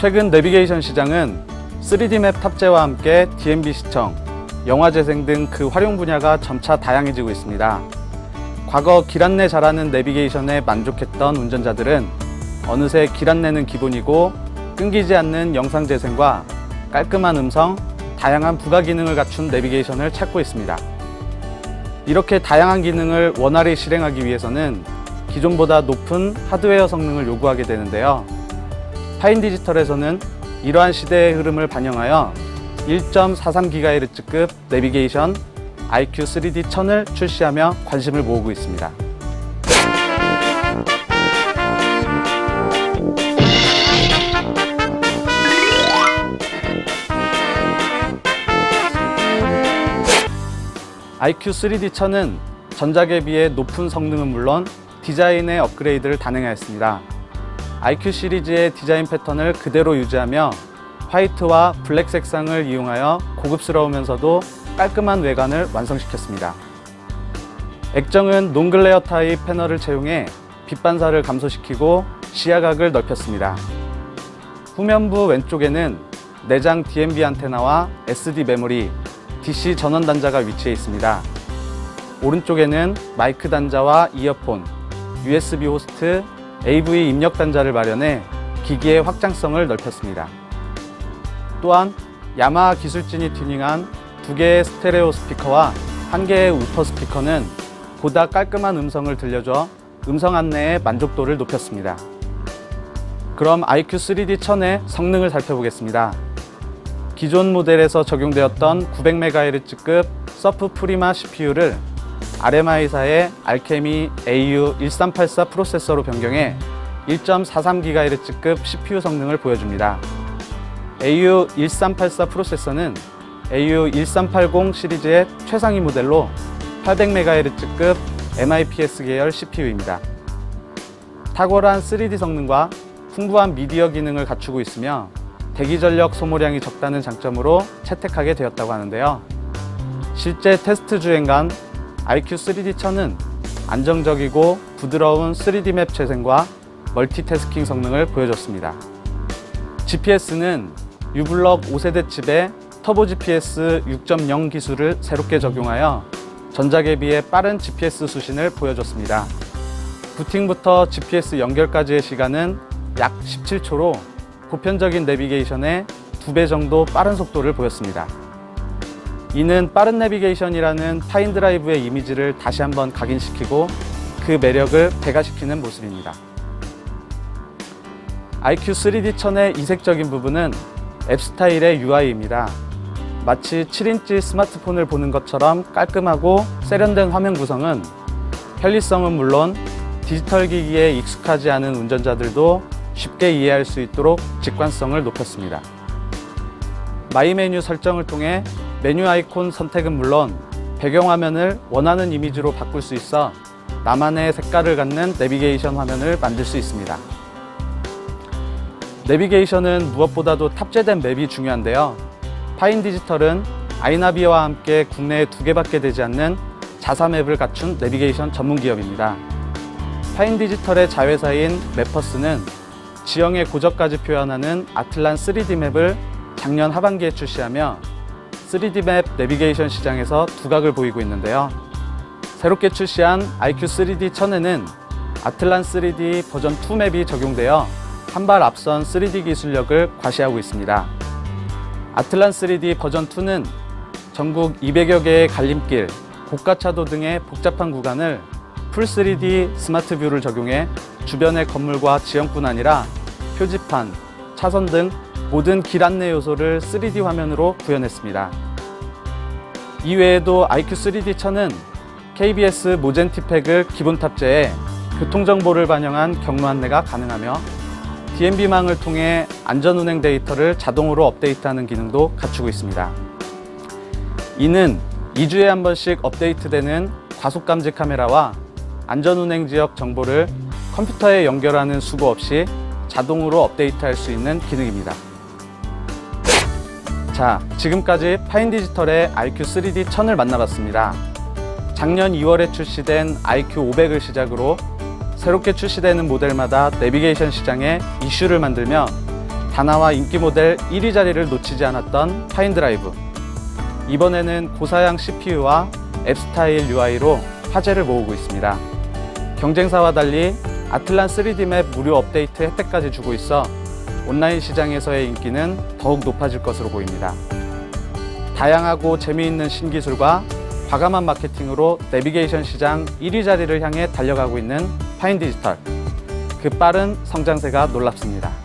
최근 내비게이션 시장은 3D 맵 탑재와 함께 DMB 시청, 영화 재생 등 그 활용 분야가 점차 다양해지고 있습니다. 과거 길 안내 잘하는 내비게이션에 만족했던 운전자들은 어느새 길 안내는 기본이고 끊기지 않는 영상 재생과 깔끔한 음성, 다양한 부가 기능을 갖춘 내비게이션을 찾고 있습니다. 이렇게 다양한 기능을 원활히 실행하기 위해서는 기존보다 높은 하드웨어 성능을 요구하게 되는데요. 파인 디지털에서는 이러한 시대의 흐름을 반영하여 1.43GHz급 내비게이션 IQ 3D 1000을 출시하며 관심을 모으고 있습니다. IQ 3D 1000은 전작에 비해 높은 성능은 물론 디자인의 업그레이드를 단행하였습니다. IQ 시리즈의 디자인 패턴을 그대로 유지하며 화이트와 블랙 색상을 이용하여 고급스러우면서도 깔끔한 외관을 완성시켰습니다. 액정은 논글레어 타입 패널을 채용해 빛 반사를 감소시키고 시야각을 넓혔습니다. 후면부 왼쪽에는 내장 DMB 안테나와 SD 메모리, DC 전원 단자가 위치해 있습니다. 오른쪽에는 마이크 단자와 이어폰, USB 호스트, AV 입력 단자를 마련해 기기의 확장성을 넓혔습니다. 또한 야마하 기술진이 튜닝한 두 개의 스테레오 스피커와 한 개의 우퍼 스피커는 보다 깔끔한 음성을 들려줘 음성 안내의 만족도를 높였습니다. 그럼 IQ 3D 1000의 성능을 살펴보겠습니다. 기존 모델에서 적용되었던 900MHz급 서프 프리마 CPU를 RMI사의 알케미 AU1384 프로세서로 변경해 1.43GHz급 CPU 성능을 보여줍니다. AU1384 프로세서는 AU1380 시리즈의 최상위 모델로 800MHz급 MIPS 계열 CPU입니다. 탁월한 3D 성능과 풍부한 미디어 기능을 갖추고 있으며 대기 전력 소모량이 적다는 장점으로 채택하게 되었다고 하는데요. 실제 테스트 주행간 IQ 3D 1000은 안정적이고 부드러운 3D 맵 재생과 멀티태스킹 성능을 보여줬습니다. GPS는 유블럭 5세대 칩에 터보 GPS 6.0 기술을 새롭게 적용하여 전작에 비해 빠른 GPS 수신을 보여줬습니다. 부팅부터 GPS 연결까지의 시간은 약 17초로 보편적인 내비게이션의 두배 정도 빠른 속도를 보였습니다. 이는 빠른 내비게이션이라는 파인 드라이브의 이미지를 다시 한번 각인시키고 그 매력을 배가시키는 모습입니다. IQ 3D 1000의 이색적인 부분은 앱 스타일의 UI입니다. 마치 7인치 스마트폰을 보는 것처럼 깔끔하고 세련된 화면 구성은 편리성은 물론 디지털 기기에 익숙하지 않은 운전자들도 쉽게 이해할 수 있도록 직관성을 높였습니다. 마이 메뉴 설정을 통해 메뉴 아이콘 선택은 물론 배경화면을 원하는 이미지로 바꿀 수 있어 나만의 색깔을 갖는 내비게이션 화면을 만들 수 있습니다. 내비게이션은 무엇보다도 탑재된 맵이 중요한데요. 파인 디지털은 아이나비와 함께 국내에 두 개밖에 되지 않는 자사 맵을 갖춘 내비게이션 전문 기업입니다. 파인 디지털의 자회사인 맵퍼스는 지형의 고적까지 표현하는 아틀란 3D 맵을 작년 하반기에 출시하며 3D 맵 내비게이션 시장에서 두각을 보이고 있는데요. 새롭게 출시한 IQ 3D 1000에는 아틀란 3D 버전 2 맵이 적용되어 한 발 앞선 3D 기술력을 과시하고 있습니다. 아틀란 3D 버전 2는 전국 200여 개의 갈림길, 고가차도 등의 복잡한 구간을 풀 3D 스마트 뷰를 적용해 주변의 건물과 지형뿐 아니라 표지판, 차선 등 모든 길 안내 요소를 3D 화면으로 구현했습니다. 이외에도 IQ 3D 1000은 KBS 모젠티팩을 기본 탑재해 교통정보를 반영한 경로 안내가 가능하며 DMB망을 통해 안전 운행 데이터를 자동으로 업데이트하는 기능도 갖추고 있습니다. 이는 2주에 한 번씩 업데이트되는 과속 감지 카메라와 안전 운행 지역 정보를 컴퓨터에 연결하는 수고 없이 자동으로 업데이트할 수 있는 기능입니다. 자, 지금까지 파인 디지털의 IQ 3D 1000을 만나봤습니다. 작년 2월에 출시된 IQ 500을 시작으로 새롭게 출시되는 모델마다 내비게이션 시장에 이슈를 만들며 다나와 인기 모델 1위 자리를 놓치지 않았던 파인드라이브. 이번에는 고사양 CPU와 앱스타일 UI로 화제를 모으고 있습니다. 경쟁사와 달리 아틀란 3D 맵 무료 업데이트 혜택까지 주고 있어 온라인 시장에서의 인기는 더욱 높아질 것으로 보입니다. 다양하고 재미있는 신기술과 과감한 마케팅으로 내비게이션 시장 1위 자리를 향해 달려가고 있는 파인디지털. 그 빠른 성장세가 놀랍습니다.